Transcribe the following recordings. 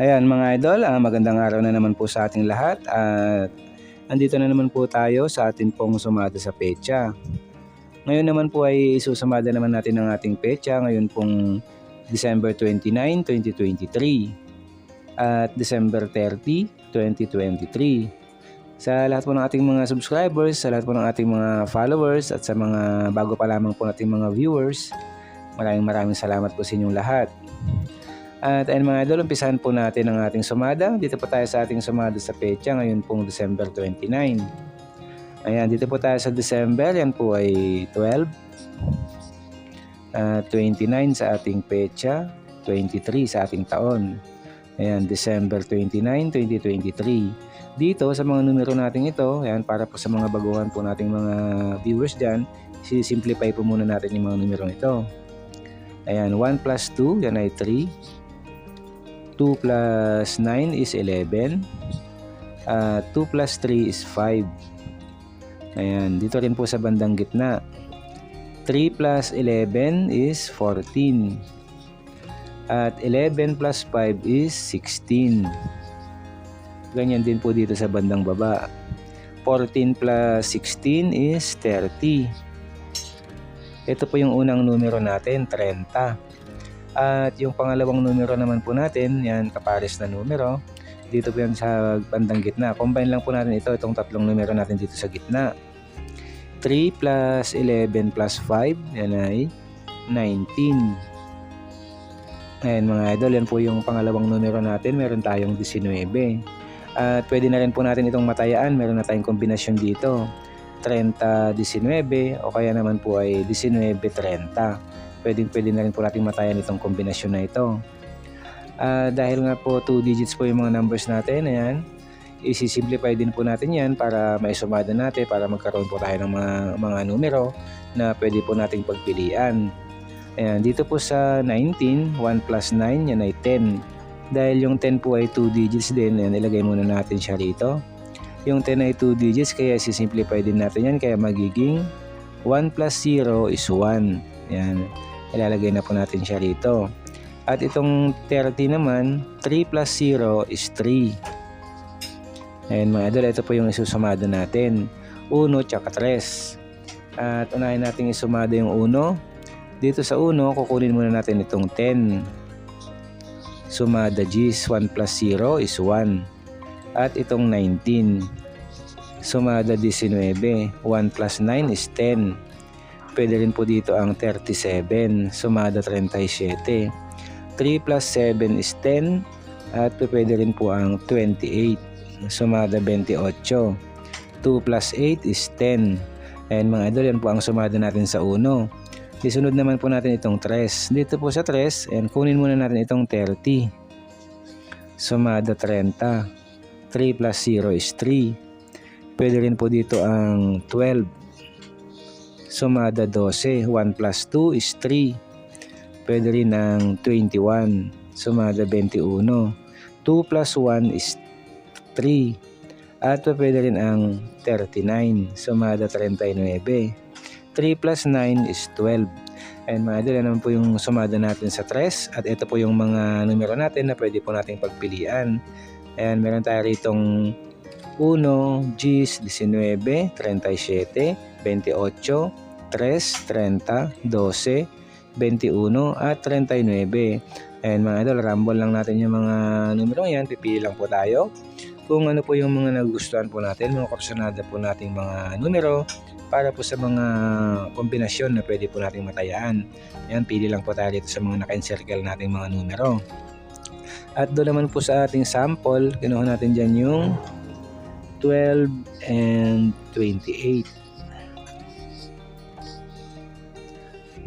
Ayan mga idol, ah, magandang araw na naman po sa ating lahat at andito na naman po tayo sa ating pong sumada sa pecha. Ngayon naman po ay isusumada naman natin ang ating pecha ngayon pong December 29, 2023 at December 30, 2023. Sa lahat po ng ating mga subscribers, sa lahat po ng ating mga followers at sa mga bago pa lamang po nating mga viewers, maraming maraming salamat po sa inyong lahat. At ayun mga idol, umpisahan po natin ang ating sumada. Dito po tayo sa ating sumada sa pecha ngayon pong December 29. Ayan, dito po tayo sa December. Yan po ay 12. Ah, 29 sa ating pecha. 23 sa ating taon. Ayan, December 29, 2023. Dito sa mga numero natin ito, ayan, para po sa mga baguhan po nating mga viewers dyan, simplify po muna natin yung mga numero ito. Ayan, 1 plus 2, yan ay 3. 2 plus 9 is 11. Uh, 2 plus 3 is 5. Ayan, dito rin po sa bandang gitna. 3 plus 11 is 14. At 11 plus 5 is 16. Ganyan din po dito sa bandang baba. 14 plus 16 is 30. Ito po yung unang numero natin, 30. At yung pangalawang numero naman po natin, yan kapares na numero. Dito po yan sa bandang gitna. Combine lang po natin ito, itong tatlong numero natin dito sa gitna. 3 plus 11 plus 5, yan ay 19. Ayan mga idol, yan po yung pangalawang numero natin. Meron tayong 19. At pwede na rin po natin itong matayaan. Meron na tayong kombinasyon dito. 30-19 o kaya naman po ay 19-30 pwedeng pwede na rin po natin matayan itong kombinasyon na ito. Uh, dahil nga po 2 digits po yung mga numbers natin, ayan, isi-simplify din po natin yan para maisumada natin para magkaroon po tayo ng mga, mga numero na pwede po nating pagpilian. Ayan, dito po sa 19, 1 plus 9, yan ay 10. Dahil yung 10 po ay 2 digits din, ayan, ilagay muna natin siya rito. Yung 10 ay 2 digits, kaya isi-simplify din natin yan, kaya magiging 1 plus 0 is 1. Ayan ilalagay na po natin siya rito. At itong 30 naman, 3 plus 0 is 3. Ayan mga idol, ito po yung isusumado natin. 1 tsaka 3. At unahin natin isumado yung 1. Dito sa 1, kukunin muna natin itong 10. Sumada G's, 1 plus 0 is 1. At itong 19. Sumada 19. 1 plus 9 is 10 Pwede rin po dito ang 37, sumada 37. 3 plus 7 is 10 at pwede rin po ang 28, sumada 28. 2 plus 8 is 10. And mga idol, yan po ang sumada natin sa 1. Isunod naman po natin itong 3. Dito po sa 3, and kunin muna natin itong 30. Sumada 30. 3 plus 0 is 3. Pwede rin po dito ang 12 Sumada 12. 1 plus 2 is 3. Pwede rin ng 21. Sumada 21. 2 plus 1 is 3. At pwede rin ang 39. Sumada 39. 3 plus 9 is 12. And mga idol, naman po yung sumada natin sa 3. At ito po yung mga numero natin na pwede po nating pagpilian. Ayan, meron tayo ritong 1, Gs, 19, 37, 28, 3, 30, 12, 21 at 39. And mga idol, rumble lang natin yung mga numero yan. Pipili lang po tayo kung ano po yung mga nagustuhan po natin, mga kursunada po nating mga numero para po sa mga kombinasyon na pwede po nating matayaan. Yan, pili lang po tayo dito sa mga naka-encircle nating mga numero. At doon naman po sa ating sample, kinuha natin dyan yung 12 and 28.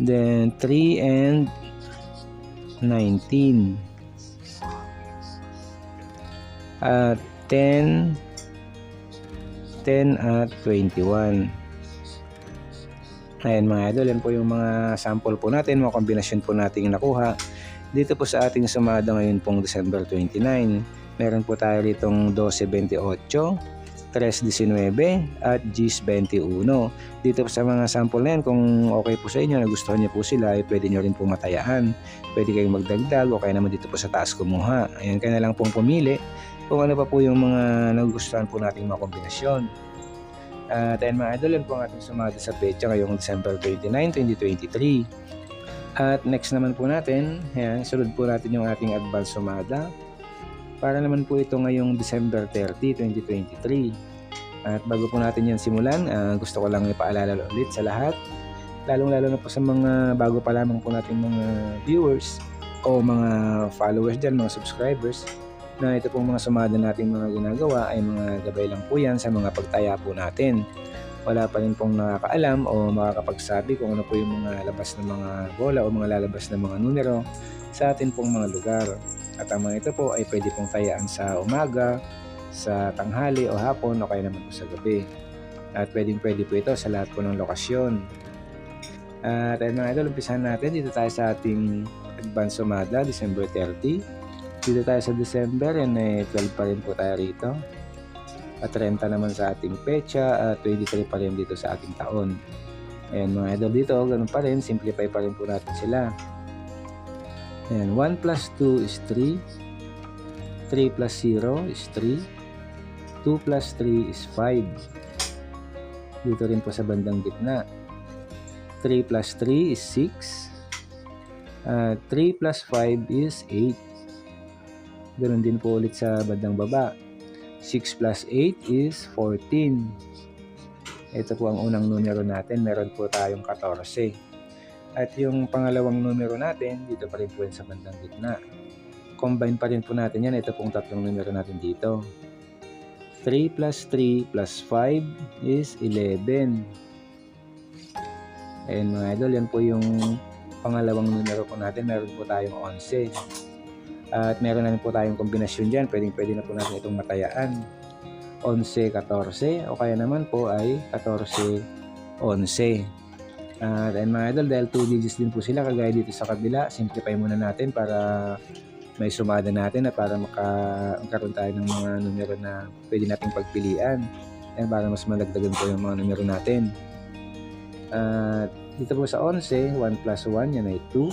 Then 3 and 19. At 10 10 at 21. Ayan mga idol, yan po yung mga sample po natin, mga kombinasyon po natin nakuha. Dito po sa ating sumada ngayon pong December 29, meron po tayo ditong 12.28, 319 at GIS 21. Dito sa mga sample na yan, kung okay po sa inyo, nagustuhan niyo po sila, ay pwede nyo rin po matayaan. Pwede kayong magdagdag o kaya naman dito po sa taas kumuha. Ayan, kaya na lang pong pumili kung ano pa po yung mga nagustuhan po nating mga kombinasyon. At ayun mga idol, yan po ang ating sumada sa pecha ngayong December 29, 2023. At next naman po natin, ayan, sunod po natin yung ating advance sumada. Para naman po ito ngayong December 30, 2023. At bago po natin yan simulan, ah, gusto ko lang ipaalala ulit sa lahat. Lalong-lalo na po sa mga bago pa lamang po nating mga viewers o mga followers dyan, mga subscribers, na ito pong mga sumada nating mga ginagawa ay mga gabay lang po yan sa mga pagtaya po natin wala pa rin pong nakakaalam o makakapagsabi kung ano po yung mga labas ng mga bola o mga lalabas ng mga numero sa atin pong mga lugar. At ang mga ito po ay pwede pong tayaan sa umaga, sa tanghali o hapon o kaya naman po sa gabi. At pwedeng pwede po ito sa lahat po ng lokasyon. At ayun mga idol, umpisahan natin dito tayo sa ating advance sumada, December 30. Dito tayo sa December, yan eh 12 pa rin po tayo rito at 30 naman sa ating pecha at 23 pa rin dito sa ating taon. Ayan mga idol dito, ganun pa rin, simplify pa rin po natin sila. Ayan, 1 plus 2 is 3, 3 plus 0 is 3, 2 plus 3 is 5. Dito rin po sa bandang gitna. 3 plus 3 is 6, uh, 3 plus 5 is 8. Ganun din po ulit sa bandang baba. 6 plus 8 is 14. Ito po ang unang numero natin. Meron po tayong 14. At yung pangalawang numero natin, dito pa rin po sa bandang gitna. Combine pa rin po natin yan. Ito pong tatlong numero natin dito. 3 plus 3 plus 5 is 11. Ayan mga idol, yan po yung pangalawang numero po natin. Meron po tayong 11. At meron na rin po tayong kombinasyon dyan. Pwedeng pwede na po natin itong matayaan. 11, 14 o kaya naman po ay 14, 11. At ayun mga idol, dahil 2 digits din po sila kagaya dito sa kabila, simplify muna natin para may sumada natin at para maka, magkaroon tayo ng mga numero na pwede nating pagpilian. Yan, para mas malagdagan po yung mga numero natin. At dito po sa 11, 1 plus 1, yan ay 2.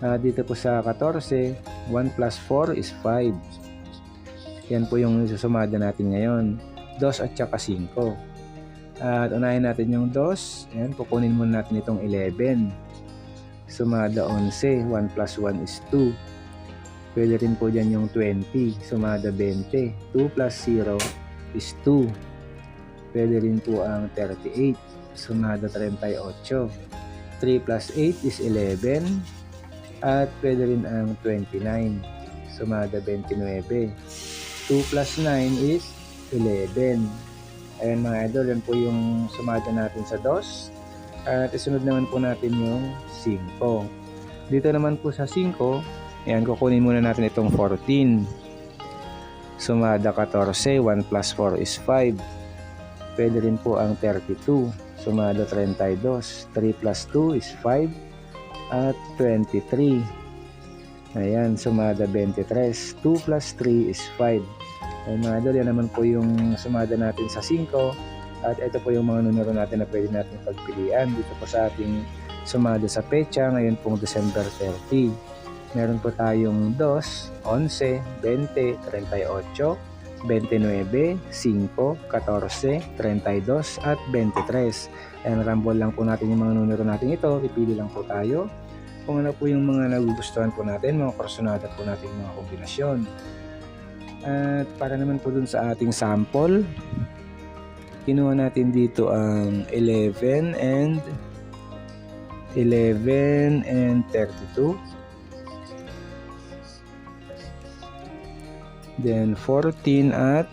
Ah, dito po sa 14, 1 plus 4 is 5. Yan po yung susumada natin ngayon. 2 at saka 5. At unahin natin yung 2. Ayan, kukunin muna natin itong 11. Sumada 11. 1 plus 1 is 2. Pwede rin po dyan yung 20. Sumada 20. 2 plus 0 is 2. Pwede rin po ang 38. Sumada 38. 3 plus 8 is 11 at pwede rin ang 29 sumada 29 2 plus 9 is 11 ayan mga idol yan po yung sumada natin sa DOS. At isunod naman po natin yung 5 dito naman po sa 5 ayan kukunin muna natin itong 14 sumada 14 1 plus 4 is 5 pwede rin po ang 32 sumada 32 3 plus 2 is 5 at 23. Ayan, sumada 23. 2 plus 3 is 5. Ay mga idol, yan naman po yung sumada natin sa 5. At ito po yung mga numero natin na pwede natin pagpilian dito po sa ating sumada sa pecha ngayon pong December 30. Meron po tayong 2, 11, 20, 38, 29, 5, 14, 32 at 23. Ayan, rumble lang po natin yung mga numero natin ito. Pipili lang po tayo kung ano po yung mga nagugustuhan po natin, mga personada po natin mga kombinasyon. At para naman po dun sa ating sample, kinuha natin dito ang 11 and 11 and 32. Then 14 at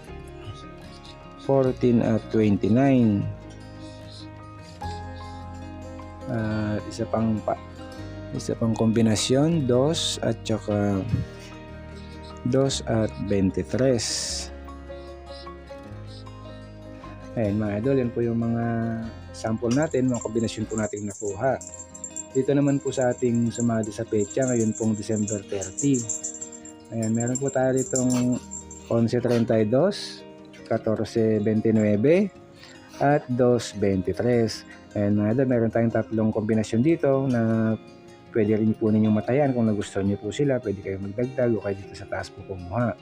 14 at 29. At isa pang pa, isa pang kombinasyon, 2 at saka 2 at 23. Ayan mga idol, yan po yung mga sample natin, mga kombinasyon po natin nakuha. Dito naman po sa ating sumada sa pecha, ngayon pong December 30. Ayan, meron po tayo ditong 11.32, 14.29, at 2.23. Ayan mga idol, meron tayong tatlong kombinasyon dito na pwede rin po ninyong matayan kung nagustuhan niyo po sila. Pwede kayo magdagdag o kayo dito sa taas po kumuha.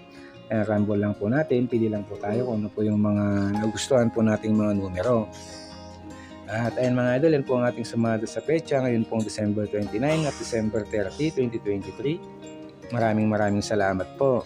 Ayan, rumble lang po natin. Pili lang po tayo kung ano po yung mga nagustuhan po nating mga numero. At ayan mga idol, yan po ang ating sumada sa pecha. Ngayon pong December 29 at December 30, 2023. Maraming maraming salamat po.